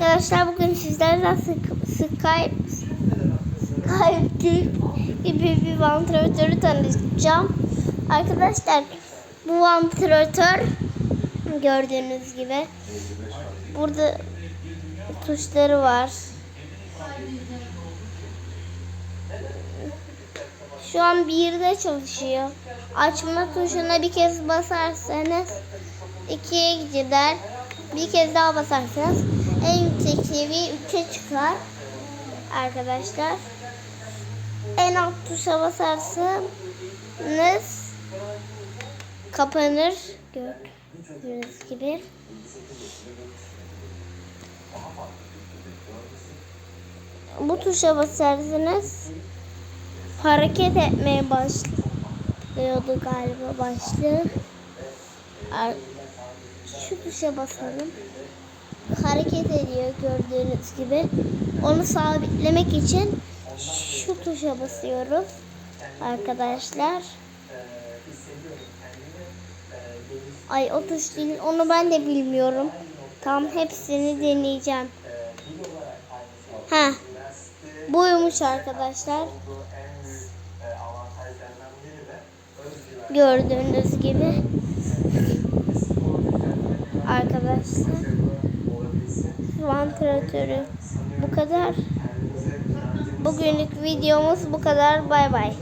arkadaşlar bugün sizlerle Skype Skype gibi bir vantilatörü tanıtacağım. Arkadaşlar bu vantilatör gördüğünüz gibi burada tuşları var. Şu an bir de çalışıyor. Açma tuşuna bir kez basarsanız ikiye gider. Bir kez daha basarsanız en yüksek seviye 3'e çıkar. Arkadaşlar. En alt tuşa basarsanız kapanır. Gördüğünüz gibi. Bu tuşa basarsanız hareket etmeye başlıyordu galiba başlığı. Şu tuşa basalım. Hareket ediyor gördüğünüz gibi. Onu sabitlemek için şu tuşa basıyoruz arkadaşlar. Ay o tuş değil. Onu ben de bilmiyorum. Tam hepsini deneyeceğim. Ha. Buymuş arkadaşlar. Gördüğünüz gibi. Arkadaşlar. Vantilatörü bu kadar. Bugünlük videomuz bu kadar. Bay bay.